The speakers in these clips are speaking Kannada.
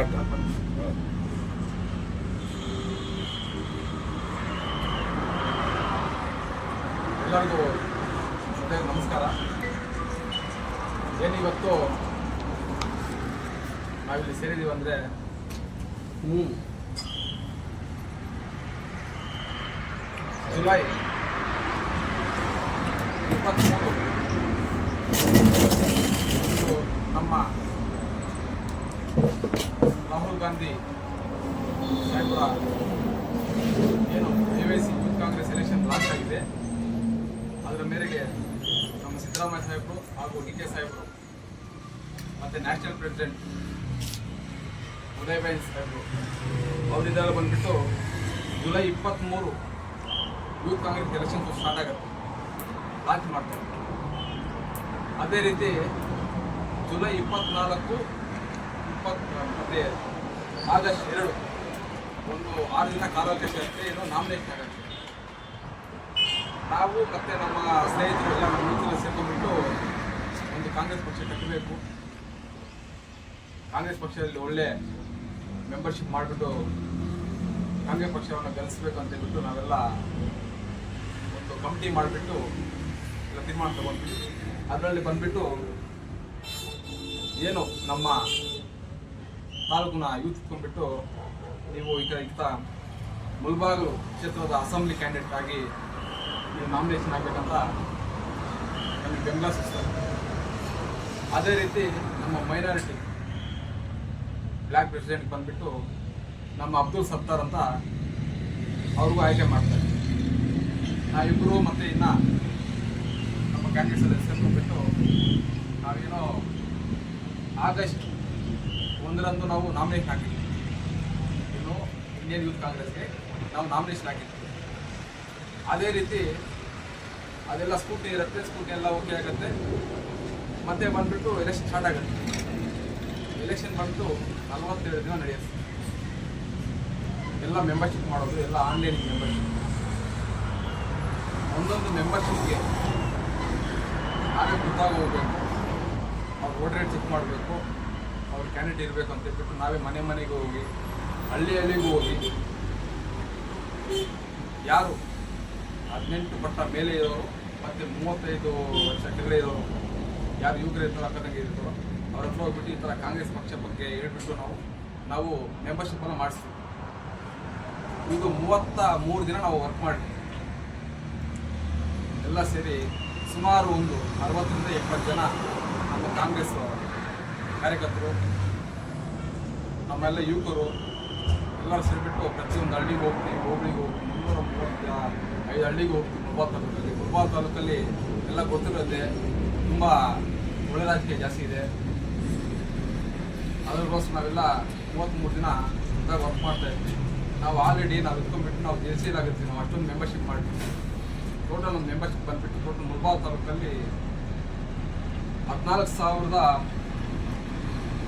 ಸ್ಟಾರ್ಟ್ ಎಲ್ಲರಿಗೂ ನಮಸ್ಕಾರ. ಏನಿವತ್ತು ನಾವಿಲ್ಲಿ ಸೇರಿದ್ದೀವಿ ಅಂದರೆ ಹ್ಞೂ ಜುಲೈ ಇಪ್ಪತ್ತ್ಮೂರು ನಮ್ಮ ರಾಹುಲ್ ಗಾಂಧಿ ಸಾಹೇಬ್ರ, ಏನು A Y C youth Congress election launch ಆಗಿದೆ. ಅದರ ಮೇರೆಗೆ ನಮ್ಮ ಸಿದ್ದರಾಮಯ್ಯ ಸಾಹೇಬರು ಹಾಗೂ ಡಿ ಕೆ ಸಾಹೇಬರು ಮತ್ತು ನ್ಯಾಷನಲ್ ಪ್ರೆಸಿಡೆಂಟ್ ಉದಯಭಾಯಿ ಸಾಹೇಬರು ಅವರಿದ್ದಾಗ ಬಂದ್ಬಿಟ್ಟು ಜುಲೈ ಇಪ್ಪತ್ತ್ಮೂರು ಯೂತ್ ಕಾಂಗ್ರೆಸ್ ಎಲೆಕ್ಷನ್ಸ್ ಸ್ಟಾರ್ಟ್ ಆಗುತ್ತೆ. ಲಾಂಚ್ ಮಾಡ್ತಾರೆ. ಅದೇ ರೀತಿ ಜುಲೈ ಇಪ್ಪತ್ನಾಲ್ಕು ಇಪ್ಪತ್ ಮತ್ತು ಆಗಸ್ಟ್ ಎರಡು, ಒಂದು ಆರು ದಿನ ಕಾಲಾವಕಾಶ ಇರುತ್ತೆ ನಾವು ಮತ್ತು ನಮ್ಮ ಸ್ನೇಹಿತರು ಎಲ್ಲ ನಮ್ಮ ಸೇರ್ಕೊಂಡ್ಬಿಟ್ಟು ಒಂದು ಕಾಂಗ್ರೆಸ್ ಪಕ್ಷ ಕಟ್ಟಬೇಕು. ಕಾಂಗ್ರೆಸ್ ಪಕ್ಷದಲ್ಲಿ ಒಳ್ಳೆ ಮೆಂಬರ್ಶಿಪ್ ಮಾಡಿಬಿಟ್ಟು ಕಾಂಗ್ರೆಸ್ ಪಕ್ಷವನ್ನು ಗೆಲ್ಲಿಸ್ಬೇಕು ಅಂತ ಹೇಳ್ಬಿಟ್ಟು ನಾವೆಲ್ಲ ಒಂದು ಕಮಿಟಿ ಮಾಡಿಬಿಟ್ಟು ಎಲ್ಲ ತೀರ್ಮಾನ ತಗೊಂಡ್ವಿ. ಅದರಲ್ಲಿ ಬಂದ್ಬಿಟ್ಟು ಏನು ನಮ್ಮ ತಾಲೂಕಿನ ಯೂತ್ ಇಟ್ಕೊಂಡ್ಬಿಟ್ಟು ನೀವು ಈಗ ಇತ್ತ ಮುಲ್ಬಾಗಲು ಕ್ಷೇತ್ರದ ಅಸೆಂಬ್ಲಿ ಕ್ಯಾಂಡಿಡೇಟ್ ಆಗಿ ನೀವು ನಾಮಿನೇಷನ್ ಆಗಬೇಕಂತ ನಮಗೆ ಬೆಂಬಲ ಸಿಗ್ತದೆ ಅದೇ ರೀತಿ ನಮ್ಮ ಮೈನಾರಿಟಿ ಬ್ಲ್ಯಾಕ್ ಪ್ರೆಸಿಡೆಂಟ್ ಬಂದ್ಬಿಟ್ಟು ನಮ್ಮ ಅಬ್ದುಲ್ ಸತ್ತಾರ್ ಅಂತ ಅವ್ರಿಗೂ ಆಯ್ಕೆ ಮಾಡ್ತಾರೆ. ನಾವಿಬ್ಬರು ಮತ್ತು ಇನ್ನು ನಮ್ಮ ಕ್ಯಾಂಡಿಡೇಟ್ಸ್ ಹೆಸರು ಬಿಟ್ಟು ನಾವೇನೋ ಆಗಸ್ಟ್ ಒಂದರಂದು ನಾವು ನಾಮಿನೇಷನ್ ಹಾಕಿದ್ವಿ. ಇನ್ನು ಇಂಡಿಯನ್ ಯೂತ್ ಕಾಂಗ್ರೆಸ್ಗೆ ನಾವು ನಾಮಿನೇಷನ್ ಹಾಕಿದ್ವಿ. ಅದೇ ರೀತಿ ಅದೆಲ್ಲ ಸ್ಕೂಟಿ ಇರುತ್ತೆ ಸ್ಕೂಟಿ ಎಲ್ಲ ಓಕೆ ಆಗುತ್ತೆ. ಮತ್ತೆ ಬಂದ್ಬಿಟ್ಟು ಎಲೆಕ್ಷನ್ ಸ್ಟಾರ್ಟ್ ಆಗುತ್ತೆ. ಎಲೆಕ್ಷನ್ ಬಂದು ನಲವತ್ತೇಳು ದಿನ ನಡೆಯುತ್ತೆ. ಎಲ್ಲ ಮೆಂಬರ್ಶಿಪ್ ಮಾಡೋದು, ಎಲ್ಲ ಆನ್ಲೈನ್ ಮೆಂಬರ್ಶಿಪ್ ಒಂದೊಂದು ಮೆಂಬರ್ಶಿಪ್ಗೆ ನಾವೇ ಖುದ್ದಾಗಿ ಹೋಗಬೇಕು, ಅವ್ರು ಐಡಿ ಚೆಕ್ ಮಾಡಬೇಕು ಕ್ಯಾಂಡಿಡೇಟ್ ಇರಬೇಕು ಅಂತ ಹೇಳ್ಬಿಟ್ಟು ನಾವೇ ಮನೆ ಮನೆಗೆ ಹೋಗಿ, ಹಳ್ಳಿ ಹಳ್ಳಿಗೂ ಹೋಗಿ, ಯಾರು ಹದಿನೆಂಟು ಪಟ್ಟ ಮೇಲೆ ಇರೋರು, ಮತ್ತು ಮೂವತ್ತೈದು ವರ್ಷ ಇರೋರು, ಯಾರು ಯುವಕರು ಇರ್ತಾರೋ ಅಕ್ಕದಂಗೆ ಇರ್ತಾರೋ ಅವ್ರ ಹತ್ರ ಹೋಗ್ಬಿಟ್ಟು ಈ ಥರ ಕಾಂಗ್ರೆಸ್ ಪಕ್ಷ ಬಗ್ಗೆ ಹೇಳ್ಬಿಟ್ಟು ನಾವು ನಾವು ಮೆಂಬರ್ಶಿಪ್ಪನ್ನು ಮಾಡಿಸ್ತೀವಿ. ಇದು ಮೂವತ್ತ ಮೂರು ದಿನ ನಾವು ವರ್ಕ್ ಮಾಡಿ ಎಲ್ಲ ಸೇರಿ ಸುಮಾರು ಒಂದು ಅರವತ್ತರಿಂದ ಎಪ್ಪತ್ತು ಜನ ನಮ್ಮ ಕಾಂಗ್ರೆಸ್ ಕಾರ್ಯಕರ್ತರು ನಮ್ಮೆಲ್ಲ ಯುವಕರು ಎಲ್ಲರೂ ಸೇರಿಬಿಟ್ಟು ಪ್ರತಿಯೊಂದು ಹಳ್ಳಿಗೆ ಹೋಗ್ತೀವಿ, ಹೋಬಳಿಗೆ ಹೋಗ್ತೀವಿ ಮುನ್ನೂರ ಮೂವತ್ತ ಐದು ಹಳ್ಳಿಗೆ ಹೋಗ್ತೀವಿ ಗುರುಬಾ ತಾಲೂಕಲ್ಲಿ. ಗುರುಬಾ ತಾಲೂಕಲ್ಲಿ ಎಲ್ಲ ಗೊತ್ತಿರುತ್ತೆ ತುಂಬ ಒಳ್ಳೆ ರಾಜಕೀಯ ಜಾಸ್ತಿ ಇದೆ. ಅದಕ್ಕೋಸ್ಕರ ನಾವೆಲ್ಲ ಮೂವತ್ತ್ಮೂರು ದಿನ ಇದ್ದಾಗ ವರ್ಕ್ ಮಾಡ್ತಾ ಇದ್ವಿ. ನಾವು ಆಲ್ರೆಡಿ ನಾವು ಇಟ್ಕೊಂಡ್ಬಿಟ್ಟು ನಾವು ಜೆ ಸಿ ನಾವು ಅಷ್ಟೊಂದು ಮೆಂಬರ್ಶಿಪ್ ಮಾಡ್ತೀವಿ. ಟೋಟಲ್ ಒಂದು ಮೆಂಬರ್ಶಿಪ್ ಬಂದುಬಿಟ್ಟು ಟೋಟಲ್ ಮುಲ್ಬಾಲ್ ತಾಲೂಕಲ್ಲಿ ಹದಿನಾಲ್ಕು ಸಾವಿರದ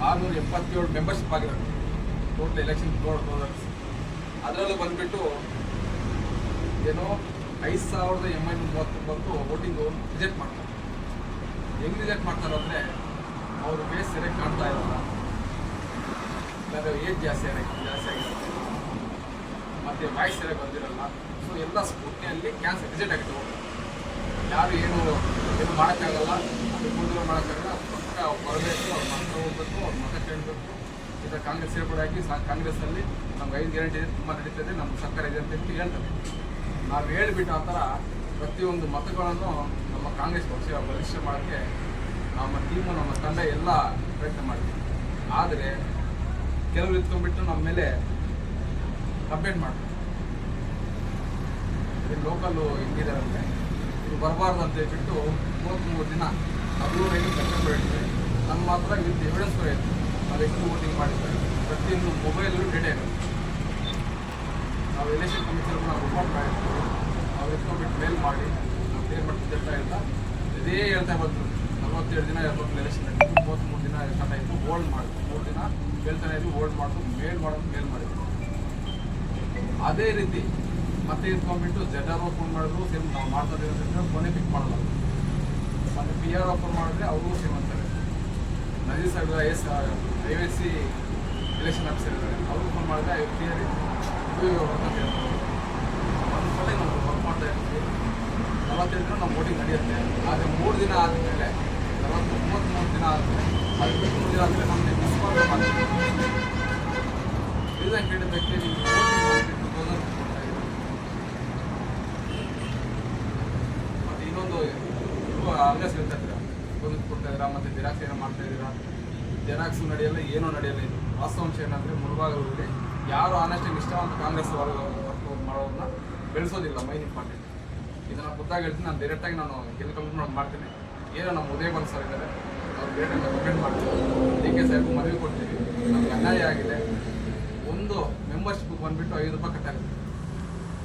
ಆರುನೂರ ಎಪ್ಪತ್ತೇಳು ಮೆಂಬರ್ಶಿಪ್ ಆಗಿರುತ್ತೆ ಟೋಟಲ್ ಎಲೆಕ್ಷನ್ ಪ್ರೋಡಕ್ಟ್ಸ್ ಅದರಲ್ಲೂ ಬಂದುಬಿಟ್ಟು ಏನೋ ಐದು ಸಾವಿರದ ಎಂಬೈನೂರ ಮೂವತ್ತೊಂಬತ್ತು ವೋಟಿಂಗು ರಿಜೆಕ್ಟ್ ಮಾಡ್ತಾರೆ. ಹೆಂಗೆ ರಿಜೆಕ್ಟ್ ಮಾಡ್ತಾರೆ ಅಂದರೆ ಅವರು ಬೇಸ್ ಸೆಲೆಕ್ಟ್ ಕಾಣ್ತಾ ಇರಲ್ಲ. ಇಲ್ಲಾಂದರೆ ಏಜ್ ಜಾಸ್ತಿ ಆಗಿ ಜಾಸ್ತಿ ಆಗಿರುತ್ತೆ ಮತ್ತು ವಾಯ್ಸ್ ಸರಿಯಾಗಿ ಬಂದಿರಲ್ಲ. ಸೊ ಎಲ್ಲ ಸ್ಫೂರ್ತಿಯಲ್ಲಿ ಕ್ಯಾನ್ಸಲ್ ರಿಜೆಕ್ಟ್ ಆಗುತ್ತೆ. ಯಾರು ಏನು ಏನು ಮಾಡೋಕ್ಕಾಗಲ್ಲ. ಅದು ಮುಂದೆ ಮಾಡೋಕ್ಕಾಗಲ್ಲ. ಪಕ್ಕ ಬರಬೇಕು, ಅವ್ರ ಮಕ್ಕಳು ಹೋಗ್ಬೇಕು, ಅವ್ರ ಮತ ಕೇಳಬೇಕು. ಈ ಥರ ಕಾಂಗ್ರೆಸ್ ಸೇರ್ಪಡೆಯಾಗಿ ಕಾಂಗ್ರೆಸ್ಸಲ್ಲಿ ನಮ್ಗೆ ಐದು ಗ್ಯಾರಂಟಿ ಇದೆ, ತುಂಬ ನಡೀತದೆ ನಮ್ಮ ಸರ್ಕಾರ ಇದೆ ಅಂತ ಹೇಳಿ ಹೇಳ್ತಾರೆ. ನಾವು ಹೇಳಿಬಿಟ್ಟು ಆ ಥರ ಪ್ರತಿಯೊಂದು ಮತಗಳನ್ನು ನಮ್ಮ ಕಾಂಗ್ರೆಸ್ ಪಕ್ಷ ಬಲಿಷ್ಠ ಮಾಡೋಕ್ಕೆ ನಮ್ಮ ಟೀಮು ನಮ್ಮ ತಂಡ ಎಲ್ಲ ಪ್ರಯತ್ನ ಮಾಡ್ತೀವಿ. ಆದರೆ ಕೆಲವರು ಇತ್ಕೊಂಡ್ಬಿಟ್ಟು ನಮ್ಮ ಮೇಲೆ ಕಂಪ್ಲೇಂಟ್ ಮಾಡ್ತಾರೆ. ಲೋಕಲ್ಲು ಹೆಂಗಿದಾರಂತೆ ಇದು ಬರಬಾರ್ದು ಅಂತ ಹೇಳ್ಬಿಟ್ಟು ಮೂವತ್ತ್ಮೂರು ದಿನ ಕರ್ಕೊಂಡು ಹೇಳ್ತೀವಿ ನಮ್ಮ ಮಾತ್ರ ವಿತ್ ಎವಿಡೆನ್ಸ್ ಕೂಡ ಎಷ್ಟು ವೋಟಿಂಗ್ ಮಾಡಿದ್ದಾರೆ. ಪ್ರತಿಯೊಂದು ಮೊಬೈಲಲ್ಲೂ ಡೇಟಾ ಇರುತ್ತೆ. ನಾವು ಎಲೆಕ್ಷನ್ ಕಮಿಷನ್ ನಾವು ರಿಪೋರ್ಟ್ ಮಾಡಿರ್ತೀವಿ. ಅವ್ರು ಎತ್ಕೊಂಡ್ಬಿಟ್ಟು ಮೇಲ್ ಮಾಡಿ, ನಾವು ಕ್ಲಿಯರ್ ಮಾಡ್ತಿದ್ದ ಹೇಳ್ತಾ ಇಲ್ಲ ಇದೇ ಹೇಳ್ತಾ ಬಂದರು. ನಲವತ್ತೇಳು ದಿನ ಎಪ್ಪತ್ತು ಎಲೆಕ್ಷನ್ ಮೂವತ್ತ್ ಮೂರು ದಿನ ಸ್ಟಾರ್ಟ್ ಆಯಿತು. ಹೋಲ್ಡ್ ಮಾಡಿದ್ರು ಮೂರು ದಿನ ಹೇಳ್ತಾನೆ ಇದ್ವಿ ಹೋಲ್ಡ್ ಮಾಡಿದ್ರು ಮೇಲ್ ಮಾಡೋದು ಮೇಲ್ ಮಾಡಿದ್ರು. ಅದೇ ರೀತಿ ಮತ್ತೆ ಇಟ್ಕೊಂಡ್ಬಿಟ್ಟು ಜಡ್ ಆರ್ ಫೋನ್ ಮಾಡಿದ್ರು. ಸೇಮ್ ನಾವು ಮಾಡ್ತಾ ಇರೋದ್ರಿಂದ ಫೋನೇ ಪಿಕ್ ಮಾಡಲ್ಲ. ಮತ್ತೆ ಪಿ ಆರ್ ಓಪನ್ ಮಾಡಿದ್ರೆ ಅವರು ಸೇಮ್ ಅಂತಾರೆ. ನದಿ ಸಾಗರ S I S C election officer ಇದ್ದಾರೆ. ಅವರು ಫೋನ್ ಮಾಡಿದ್ರೆ ಕ್ಲಿಯರ್ ಇದು ಒಂದು ಸಲ ನಾವು ವರ್ಕ್ ಮಾಡ್ತಾ ಇರ್ತೀವಿ. ನಲವತ್ತೈದು ದಿನ ನಮ್ಮ ವೋಟಿಂಗ್ ನಡೆಯುತ್ತೆ. ಆದರೆ ಮೂರು ದಿನ ಆದಮೇಲೆ ನಲವತ್ತು ಮೂವತ್ತ್ಮೂರು ದಿನ ಆದಮೇಲೆ ಅದು ಬಿಟ್ಟು ಮೂರು ದಿನ ಆದಮೇಲೆ ನಮಗೆ ಡಿಸ್ಕೌಂಟ್ ಮಾಡ್ತೀವಿ ಇದನ್ನ ಕೇಳಿದ್ದಕ್ಕೆ ನೀವು. ಮತ್ತೆ ಇನ್ನೊಂದು ಹಂಗಸ್ ಹೇಳ್ತಾ ಇದ್ದೀರಾ. ಕೊಡ್ತಾ ಇದ್ದೀರಾ? ಮತ್ತೆ ಜೆರಾಕ್ಸ್ ಏನೋ ಮಾಡ್ತಾ ಇದ್ದೀರಾ? ಜೆರಾಕ್ಸ್ ನಡೆಯಲ್ಲ, ಏನೂ ನಡೆಯಲ್ಲ ಇದು. ವಾಸ್ತವಾಂಶ ಏನಂದರೆ ಮುಳುಭಾಗದಲ್ಲಿ ಯಾರು ಆನೆಸ್ಟ್ ಇಷ್ಟವಂತ ಕಾಂಗ್ರೆಸ್ ವರ್ಗ ವರ್ಕ್ ಮಾಡೋದನ್ನ ಬೆಳೆಸೋದಿಲ್ಲ ಮೈನ್ ಇಂಪಾರ್ಟೆಂಟ್ ಇದನ್ನು ಗೊತ್ತಾಗಿ ಹೇಳ್ತೀನಿ, ನಾನು ಡೈರೆಕ್ಟಾಗಿ ನಾನು ಗೆಲ್ ಕಂಪ್ಲೇಂಟ್ ಮಾಡ್ತೀನಿ. ಏನೋ ನಮ್ಮ ಉದಯ ಬಂದು ಸರ್ ಇದ್ದಾರೆ ಅವ್ರು ಬೇರೆ ಕಂಪ್ಲೇಂಟ್ ಮಾಡ್ತೀವಿ ಡಿ ಕೆ ಸಾಹೇಬ್ ಮನವಿ ಕೊಡ್ತೀವಿ, ನಮ್ಗೆ ಅನ್ಯಾಯ ಆಗಿದೆ. ಒಂದು ಮೆಂಬರ್ಶಿಪ್ ಬಂದುಬಿಟ್ಟು ಐದು ರೂಪಾಯಿ ಕಟ್ಟಾಗುತ್ತೆ.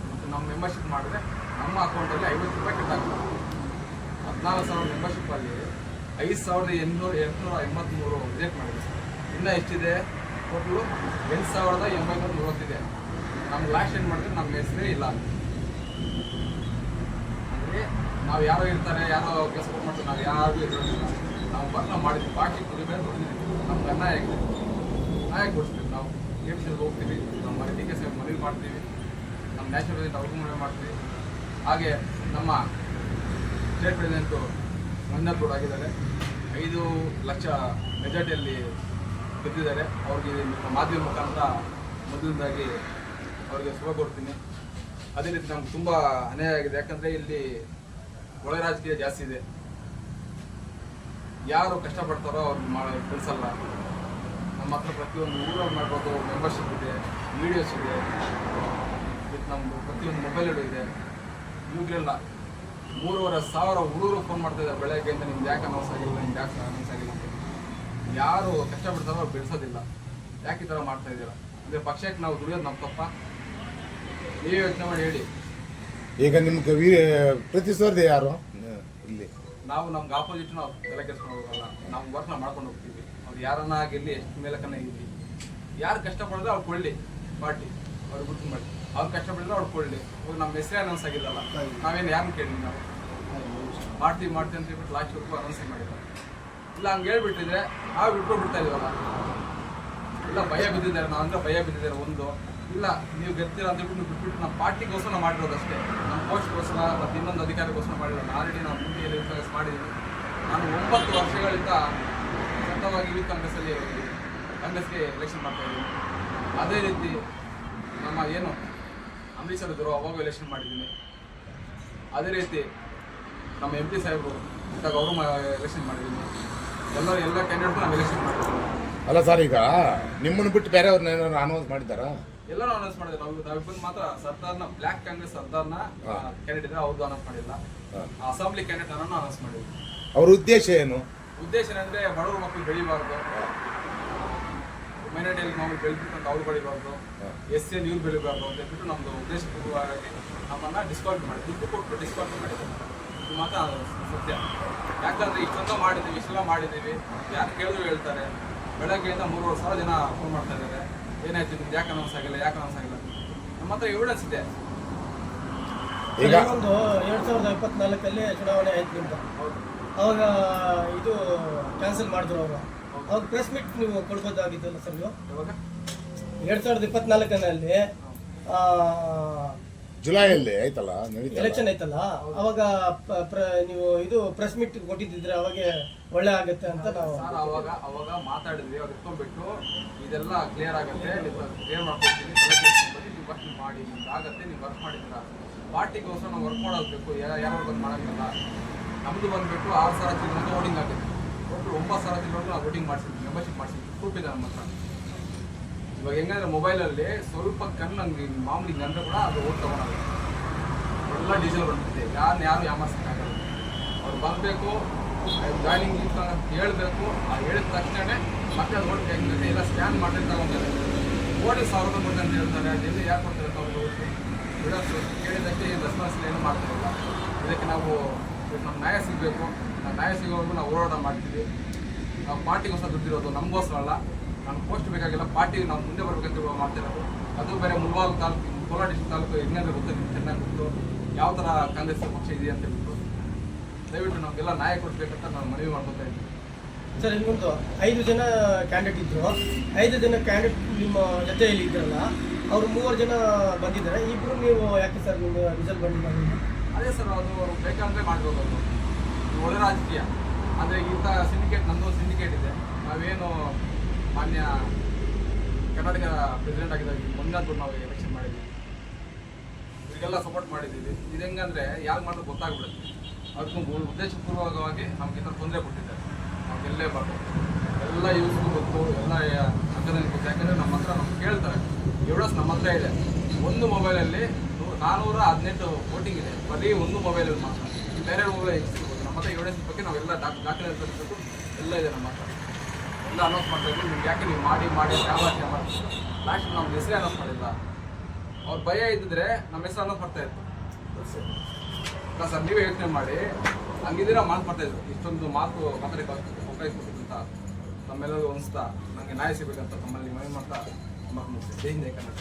ಮತ್ತು ನಮ್ಮ ಮೆಂಬರ್ಶಿಪ್ ಮಾಡಿದ್ರೆ ನಮ್ಮ ಅಕೌಂಟಲ್ಲಿ ಐವತ್ತು ರೂಪಾಯಿ ಕಟ್ಟಾಗುತ್ತೆ. ಹದಿನಾಲ್ಕು ಸಾವಿರ ಮೆಂಬರ್ಶಿಪ್ಪಲ್ಲಿ ಐದು ಸಾವಿರದ ಎಂಟುನೂರ ಎಂಟುನೂರ ಎಂಬತ್ತ್ಮೂರು ರಿಜೆಕ್ಟ್ ಮಾಡಿದೆ ಇನ್ನೂ ಎಷ್ಟಿದೆ? ಟೋಟಲು ಎಂಟು ಸಾವಿರದ ಎಂಬೈನೂರ ನೂರತ್ತಿದೆ. ನಮ್ಗೆ ಲಾಸ್ಟ್ ಏನು ಮಾಡಿದ್ರೆ? ನಮ್ಮ ಹೆಸರೇ ಇಲ್ಲ ಅಂದರೆ ನಾವು ಯಾರೋ ಇರ್ತಾರೆ, ಯಾರೋ ಕೆಲಸ ಮಾಡ್ತಾರೆ, ನಾವು ಯಾರಿಗೂ ಇರೋದಿಲ್ಲ ನಾವು ಬಂದು ನಾವು ಮಾಡಿದ್ವಿ. ಪಾರ್ಟಿ ಕುಡಿಬೇಕು ದುಡಿದಿದ್ದೀವಿ ನಮ್ಗೆ ಹೇಗೆ ಆಗಿದೆ. ಹೇಗೆ ಕೊಡಿಸ್ಬೇಕು ನಾವು. ಕೆ ಪಿ ಸಿಗೆ ಹೋಗ್ತೀವಿ. ನಮ್ಮ ಡಿ ಕೆ ಸಿ ಮನವಿ ಮಾಡ್ತೀವಿ. ನಮ್ಮ ನ್ಯಾಷನಲ್ ಪ್ರೆಸಿಡೆಂಟ್ ಅವ್ರಿಗೂ ಮಾಡ್ತೀವಿ. ಹಾಗೆ ನಮ್ಮ ಸ್ಟೇಟ್ ಪ್ರೆಸಿಡೆಂಟು ಮಂಜುನಾಥ್ ಕೂಡ ಆಗಿದ್ದಾರೆ. ಐದು ಲಕ್ಷ ಮೆಜಾರಿಟಿಯಲ್ಲಿ ಗೆದ್ದಿದ್ದಾರೆ. ಅವ್ರಿಗೆ ಮಾಧ್ಯಮ ಮುಖಾಂತರ ಮೊದಲನೇದಾಗಿ ಅವರಿಗೆ ಶುಭ ಕೊಡ್ತೀನಿ ಅದೇ ರೀತಿ ನಮ್ಗೆ ತುಂಬ ಅನ್ಯಾಯ ಆಗಿದೆ. ಯಾಕಂದರೆ ಇಲ್ಲಿ ಒಳ ರಾಜಕೀಯ ಜಾಸ್ತಿ ಇದೆ. ಯಾರು ಕಷ್ಟಪಡ್ತಾರೋ ಅವ್ರಿಗೆ ಮಾಡ ಕಳಿಸಲ್ಲ. ನಮ್ಮ ಹತ್ರ ಪ್ರತಿಯೊಂದು ಊರಲ್ಲಿ ಮಾಡ್ಬೋದು ಮೆಂಬರ್ಶಿಪ್ ಇದೆ ವೀಡಿಯೋಸ್ ಇದೆ. ವಿತ್ ನಮ್ಮದು ಪ್ರತಿಯೊಂದು ಮೊಬೈಲ್ಗಳು ಇದೆ. ಇವಾಗೆಲ್ಲ ಮೂರುವರೆ ಸಾವಿರ ಹುಡುಗರು ಫೋನ್ ಮಾಡ್ತಾ ಇದ್ದಾರೆ ಬೆಳಗ್ಗೆಯಿಂದ ನಿಮ್ದು ಯಾಕೆ ಅನೌನ್ಸ್ ಆಗಿಲ್ಲ ನಿಮ್ದು ಯಾಕೆ ಅನೌನ್ಸ್ ಆಗಿಲ್ಲ ಅಂತ. ಯಾರು ಕಷ್ಟಪಡ್ತಾರೋ ಅವ್ರು ಬೆಳೆಸೋದಿಲ್ಲ ಯಾಕೆ ಈ ಥರ ಮಾಡ್ತಾ ಇದ್ದೀರ? ಅಂದರೆ ಪಕ್ಷಕ್ಕೆ ನಾವು ದುಡಿಯೋದು ನಮ್ಮ ತಪ್ಪ. ನೀವೇ ಯೋಚನೆ ಮಾಡಿ ಹೇಳಿ. ಈಗ ನಿಮ್ಗೆ ವೀ ಪ್ರತಿಸ್ಪರ್ಧಿ ಯಾರು? ಇಲ್ಲಿ. ನಾವು ನಮ್ಗೆ ಆಪೋಸಿಟ್ ನಾವು ತಲೆ ಕೆಸ್ಕೊಂಡು ಹೋಗಲ್ಲ. ನಾವು ವರ್ಕ್ ನಾವು ಮಾಡ್ಕೊಂಡು ಹೋಗ್ತೀವಿ. ಅವ್ರು ಯಾರನ್ನ ಆಗಿರಲಿ ಎಷ್ಟು ಮೇಲಕ್ಕನ್ನ ಇರಲಿ. ಯಾರು ಕಷ್ಟಪಡಿದ್ರೆ ಅವ್ರು ಕೊಳ್ಳಿ ಪಾರ್ಟಿ. ಅವ್ರಿಗೆ ಗುರ್ತು ಮಾಡಿ ಅವ್ರು ಕಷ್ಟಪಡಿದ್ರೆ ಅವ್ರು ಕೊಡಲಿ. ಇವಾಗ ನಮ್ಮ ಹೆಸರೇ ಅನೌನ್ಸ್ ಆಗಿಲ್ಲಲ್ಲ ನಾವೇನು ಯಾರು ಕೇಳಿ ನಾವು? ಮಾಡ್ತೀವಿ ಮಾಡ್ತೀವಿ ಅಂತ ಹೇಳ್ಬಿಟ್ಟು ಲಾಸ್ಟ್ವರೆಗೂ ಅನೌನ್ಸ್ ಮಾಡಿಲ್ಲ ಇಲ್ಲ ಹಂಗೆ ಹೇಳ್ಬಿಟ್ಟಿದ್ರೆ ನಾವು ಬಿಟ್ಟು ಬಿಡ್ತಾ ಇದೀವಲ್ಲ ಇಲ್ಲ ಭಯ ಬಿದ್ದಿದ್ದಾರೆ ನಾವು ಅಂದ್ರೆ ಭಯ ಬಿದ್ದಿದ್ದಾರೆ ಒಂದು. ಇಲ್ಲ ನೀವು ಗೆದ್ದಿಲ್ಲ ಅಂತ ಹೇಳ್ಬಿಟ್ಟು ನೀವು ಬಿಟ್ಬಿಟ್ಟು ನಮ್ಮ ಪಾರ್ಟಿಗೋಸ್ಕರ ನಾವು ಮಾಡಿರೋದಷ್ಟೇ ನಮ್ಮ ಪೋಸ್ಟ್ಗೋಸ್ಕರ ಮತ್ತು ಇನ್ನೊಂದು ಅಧಿಕಾರಿಗೋಸ್ಕರ ಮಾಡಿಲ್ಲ ಆಲ್ರೆಡಿ ನಾವು ಮುಂದೆ ಕಾಂಗ್ರೆಸ್ ಮಾಡಿದ್ದೀನಿ ನಾನು ಒಂಬತ್ತು ವರ್ಷಗಳಿಂದ ಸತತವಾಗಿ ಯೂತ್ ಕಾಂಗ್ರೆಸ್ಸಲ್ಲಿ ಕಾಂಗ್ರೆಸ್ಗೆ ಎಲೆಕ್ಷನ್ ಮಾಡ್ತಾ ಇದ್ದೀನಿ. ಅದೇ ರೀತಿ ನಮ್ಮ ಏನು ಇದ್ರು ಅವಾಗ ಎಲೆಕ್ಷನ್ ಮಾಡಿದ್ದೀನಿ. ಅದೇ ರೀತಿ ನಮ್ಮ ಎಂ ಪಿ ಸಾಹೇಬರು ಇದ್ದಾಗ ಅವರು ಎಲೆಕ್ಷನ್ ಮಾಡಿದ್ದೀನಿ. ಎಲ್ಲ ಎಲ್ಲ ಕ್ಯಾಂಡಿಡೇಟ್ ನಾವು ಎಲೆಕ್ಷನ್ ಮಾಡಿದ್ದೀವಿ. ಅಲ್ಲ ಸರ್ ಈಗ ನಿಮ್ಮನ್ನು ಬಿಟ್ಟು ಬೇರೆ ಅವ್ರನ್ನ ಏನಾದ್ರು ಅನೌನ್ಸ್ ಮಾಡಿದ್ದಾರಾ? ಎಲ್ಲರೂ ಅನೌನ್ಸ್ ಮಾಡಿದ್ರು ನಾವು ನಾವಿಬ್ಬರು ಮಾತ್ರ ಸರ್ದಾರ್ನ ಬ್ಲ್ಯಾಕ್ ಕಾಂಗ್ರೆಸ್ ಸರ್ದಾರ್ನ. ಕ್ಯಾಂಡಿಡೇಟ್ ಅವ್ರದ್ದು ಅನೌನ್ಸ್ ಮಾಡಿಲ್ಲ. ಅಸೆಂಬ್ಲಿ ಕ್ಯಾಂಡಿಡೇಟ್ ಅನ್ನು ಅನೌನ್ಸ್ ಮಾಡಿದ್ವಿ ಅವ್ರ ಉದ್ದೇಶ ಏನು? ಉದ್ದೇಶ ಏನಂದ್ರೆ ಬಡವರು ಮಕ್ಕಳು ಬೆಳಿಬಾರ್ದು. ಮೈನಾರಿಟಿಯಲ್ಲಿ ನಾವು ಬೆಳೆದ್ಬಿಟ್ಟು ಅಂತ ಅವ್ರು ಬೆಳಿಬಾರ್ದು. ಎಸ್ ಸಿ ಇವ್ರು ಬೆಳಿಬಾರ್ದು ಅಂತ ಹೇಳ್ಬಿಟ್ಟು ನಮ್ಮದು ಉದ್ದೇಶ ಪೂರ್ವವಾಗಿ ನಮ್ಮನ್ನು ಡಿಸ್ಕೌಂಟ್ ಮಾಡಿ ದುಡ್ಡು ಕೊಟ್ಟು ಡಿಸ್ಕೌಂಟ್ ಮಾಡಿದ್ರು ಇದು ಮಾತ್ರ ಸತ್ಯ. ಯಾಕಂದರೆ ಇಷ್ಟೊಂದ ಮಾಡಿದ್ದೀವಿ ಇಷ್ಟೆಲ್ಲ ಮಾಡಿದ್ದೀವಿ. ಯಾರು ಕೇಳಿದ್ರು ಹೇಳ್ತಾರೆ ಬೆಳಗ್ಗೆಯಿಂದ ಮೂರುವರೆ ಸಾವಿರ ಜನ ಫೋನ್ ಮಾಡ್ತಾ ಇದ್ದಾರೆ. ಏನಾಯ್ತು ನಿಮ್ದು? ಯಾಕೆ ಅನೌನ್ಸ್ ಆಗಿಲ್ಲ? ಯಾಕೆ ಅನೌನ್ಸ್ ಆಗಿಲ್ಲ? ನಮ್ಮ ಹತ್ರ ಎವಿಡೆನ್ಸ್ ಇದೆ. ಈಗ ಒಂದು ಎರಡ್ ಸಾವಿರದ ಇಪ್ಪತ್ನಾಲ್ಕಲ್ಲಿ ಚುನಾವಣೆ ಆಯ್ತು ನಿಮ್ದು. ಹೌದು. ಅವಾಗ ಇದು ಕ್ಯಾನ್ಸಲ್ ಮಾಡಿದ್ರು ಅವರು. ಅವಾಗ ಪ್ರೆಸ್ ಮೀಟ್ ನೀವು ಕೊಡ್ಬೋದಾಗಿತ್ತಲ್ಲ ಸರ್ ನೀವು? ಎರಡ್ ಸಾವಿರದ ಇಪ್ಪತ್ನಾಲ್ಕನಲ್ಲಿ ಜುಲೈಯಲ್ಲಿ ಆಯ್ತಲ್ಲ ಎಲೆಕ್ಷನ್ ಆಯ್ತಲ್ಲ? ಅವಾಗ ನೀವು ಇದು ಪ್ರೆಸ್ ಮೀಟ್ ಕೊಟ್ಟಿದ್ದಿದ್ರೆ ಅವಾಗ ಒಳ್ಳೆ ಆಗುತ್ತೆ ಅಂತ ನಾವು ಸರ್ ಅವಾಗ ಅವಾಗ ಮಾತಾಡಿದ್ವಿ ಅವ್ರು ಇಟ್ಕೊಂಡ್ಬಿಟ್ಟು ಇದೆಲ್ಲ ಕ್ಲಿಯರ್ ಆಗುತ್ತೆ ಕ್ಲಿಯರ್ ಮಾಡ್ಕೊಡ್ತೀನಿ ನೀವು ವರ್ಕ್ ಮಾಡಿ ನಿಮ್ಗೆ ಆಗತ್ತೆ ನೀವು ವರ್ಕ್ ಮಾಡಿದ್ದೀರಾ? ಪಾರ್ಟಿಗೋಸ್ಕರ ನಾವು ವರ್ಕ್ ಮಾಡಬೇಕು ಯಾರು ಬಂದು ಮಾಡೋಂಗಿಲ್ಲ ನಮ್ಮದು ಬಂದ್ಬಿಟ್ಟು ಆರು ಸಾವಿರ ಚಿಲ್ಲರೆ ನೋಡಿ ಆಗುತ್ತೆ. ಒಟ್ಟು ಒಂಬತ್ತು ಸಾವಿರ ತಿಂಗಳು ನಾವು ವೋಟಿಂಗ್ ಮಾಡಿಸಿದ್ವಿ ಮೆಂಬರ್ಶಿಪ್ ಮಾಡಿಸಿದ್ವಿ ಪ್ರೂಫ್ ಇದೆ ನಮ್ಮ ಹತ್ರ ಇವಾಗ ಹೆಂಗಂದ್ರೆ ಮೊಬೈಲಲ್ಲಿ ಸ್ವಲ್ಪ ಕಣ್ಣು ಹಂಗೆ ಮಾಮೂಲಿ ಜನರು ಕೂಡ ಅದು ಓಟ್ ತೊಗೊಳಲ್ಲ. ಎಲ್ಲ ಡೀಸೆಲ್ ಬಂದಿದೆ ಯಾರು ಯಾರು ಯಾಮಾರ್ಸಕ್ಕಾಗಲ್ಲ ಅವ್ರು ಬರಬೇಕು ಜಾಯ್ನಿಂಗ್ ಅಂತ ಹೇಳಬೇಕು, ಆ ಹೇಳಿದ ತಕ್ಷಣವೇ ಮತ್ತೆ ಅದು ಓಟ್ ಹೆಂಗಿದೆ ಎಲ್ಲ ಸ್ಕ್ಯಾನ್ ಮಾಡಿ ತಗೊಂತಾರೆ. ಓಡಿ ಸಾವಿರದ ಕೊಟ್ಟು ಅಂತ ಹೇಳ್ತಾರೆ ಅದೆಲ್ಲ ಯಾಕೆ ಕೊಡ್ತಾರೆ ಅವ್ರಿಗೆ ಬಿಡೋದು ಕೇಳಿದ್ದಕ್ಕೆ ರೆಸ್ಪಾನ್ಸ್ ಏನು ಮಾಡ್ತಿರಲ್ಲ. ಇದಕ್ಕೆ ನಾವು ಇದಕ್ಕೆ ನಮ್ಮ ನ್ಯಾಯ ಸಿಗಬೇಕು ನಾವು ನ್ಯಾಯ ಸಿಗೋವರೆಗೂ ನಾವು ಹೋರಾಟ ಮಾಡ್ತೀವಿ. ನಾವು ಪಾರ್ಟಿಗೋಸ್ಕರ ದುಡ್ಡಿರೋದು ನಮಗೋಸ್ಕರ ಅಲ್ಲ ನಮ್ಮ ಪೋಸ್ಟ್ ಬೇಕಾಗಿಲ್ಲ, ಪಾರ್ಟಿಗೆ ನಾವು ಮುಂದೆ ಬರಬೇಕಂತ ಮಾಡ್ತಿರೋದು ಅದು ಬೇರೆ ಮುಲ್ಬಾಗ್ ತಾಲೂಕು, ಕೋಲಾರ ಡಿಸ್ಟಿಕ್ ತಾಲೂಕು ಹೆಂಗಂದ್ರೆ ಗೊತ್ತು ಚೆನ್ನಾಗಿ ಗೊತ್ತು. ಯಾವ ಥರ ಕಾಂಗ್ರೆಸ್ ಪಕ್ಷ ಇದೆ ಅಂತ ಹೇಳ್ಬಿಟ್ಟು. ದಯವಿಟ್ಟು ನಮಗೆಲ್ಲ ನ್ಯಾಯ ಕೊಡಬೇಕಂತ ನಾನು ಮನವಿ ಮಾಡ್ಕೊತಾ ಇದ್ದೀನಿ. ಸರ್ ಇನ್ನೊಂದು ಐದು ಜನ ಕ್ಯಾಂಡಿಡೇಟ್ ಇದ್ರು. ಐದು ಜನ ಕ್ಯಾಂಡಿಡೇಟ್ ನಿಮ್ಮ ಜೊತೆಯಲ್ಲಿ ಇದ್ರಲ್ಲ, ಅವರು ಮೂವರು ಜನ ಬಂದಿದ್ದಾರೆ. ಇಬ್ಬರು ನೀವು ಯಾಕೆ ಸರ್ ನಿಮ್ಮ ರಿಸಲ್ಟ್ ನಿಮ್ಗೆ? ಅದೇ ಸರ್, ಅದು ಅವರು ಬೇಕಂದ್ರೆ ಮಾಡ್ಬೋದು ಅದು. ಒಳ್ಳೆ ರಾಜಕೀಯ. ಆದರೆ ಇಂಥ ಸಿಂಡಿಕೇಟ್ ನಂದು ಸಿಂಡಿಕೇಟ್ ಇದೆ. ನಾವೇನು ಮಾನ್ಯ ಕರ್ನಾಟಕ ಪ್ರೆಸಿಡೆಂಟ್ ಆಗಿದ್ದಾಗ ಮೊನ್ನೆ ನಾವು ಎಲೆಕ್ಷನ್ ಮಾಡಿದ್ದೀವಿ ಇವರಿಗೆಲ್ಲ ಸಪೋರ್ಟ್ ಮಾಡಿದ್ದೀವಿ. ಇದು ಹೆಂಗಂದ್ರೆ ಯಾರು ಮಾಡೋದು ಗೊತ್ತಾಗ್ಬಿಡುತ್ತೆ. ಅದಕ್ಕೂ ಉದ್ದೇಶಪೂರ್ವಕವಾಗಿ ನಮ್ಗೆ ಈ ತೊಂದರೆ ಕೊಟ್ಟಿದ್ದಾರೆ. ನಾವು ಗೆಲ್ಲೇಬಾರ್ದು. ಎಲ್ಲ ಯೂಸ್ಗೂ ಗೊತ್ತು, ಎಲ್ಲ ಅಂಕದಲ್ಲಿ ಗೊತ್ತು. ಯಾಕಂದರೆ ನಮ್ಮ ಹತ್ರ ನಮ್ಗೆ ಕೇಳ್ತಾರೆ. ಎವಿಡೆನ್ಸ್ ನಮ್ಮ ಹತ್ರ ಇದೆ. ಒಂದು ಮೊಬೈಲಲ್ಲಿ ನಾನ್ನೂರ ಹದಿನೆಂಟು ವೋಟಿಂಗ್ ಇದೆ ಬರೀ ಒಂದು ಮೊಬೈಲ್ ಮಾತ್ರ. ಬೇರೆ ಮೊಬೈಲ್ ಸಿಗ್ಬೋದು ನಮ್ಮ ಹತ್ರ ಎವಿಡೆನ್ಸ್ ಬಗ್ಗೆ ನಾವೆಲ್ಲ ಡಾಕ್ ದಾಖಲೆ ತರಿಸ್ಬೇಕು ಎಲ್ಲ ಇದೆ ನಮ್ಮ ಹತ್ರ. ಎಲ್ಲ ಅನೌನ್ಸ್ ಮಾಡ್ತಾ ಇದ್ದೀವಿ. ನೀವು ಯಾಕೆ ನೀವು ಮಾಡಿ ಮಾಡಿ ಯಾವ ಕ್ಯಾಮರಾ ಲಾಸ್ಟ್ ನಮ್ಮ ಹೆಸರೇ ಅನೌನ್ಸ್ ಮಾಡಿಲ್ಲ. ಅವ್ರ ಭಯ ಇದ್ದಿದ್ರೆ ನಮ್ಮ ಹೆಸರು ಅನೌನ್ಸ್ ಮಾಡ್ತಾ ಇತ್ತು ಅಲ್ಲ ಸರ್, ನೀವೇ ಯೋಚನೆ ಮಾಡಿ. ಹಂಗಿದ್ದೀರ ಮಾತು ಮಾಡ್ತಾ ಇದ್ರು ಇಷ್ಟೊಂದು ಮಾತು ಮಾತಾಡಕ್ಕೆ ಅವಕಾಶ ನಮ್ಮೆಲ್ಲರೂ ಅನಿಸ್ತಾ ನನಗೆ ನಾಯಿ ಸಿಗಬೇಕಂತ ತಮ್ಮಲ್ಲಿ ಮನೆ ಮಾಡ್ತಾ ಜೈ ಹಿಂದೆ ಕನ್ನಡ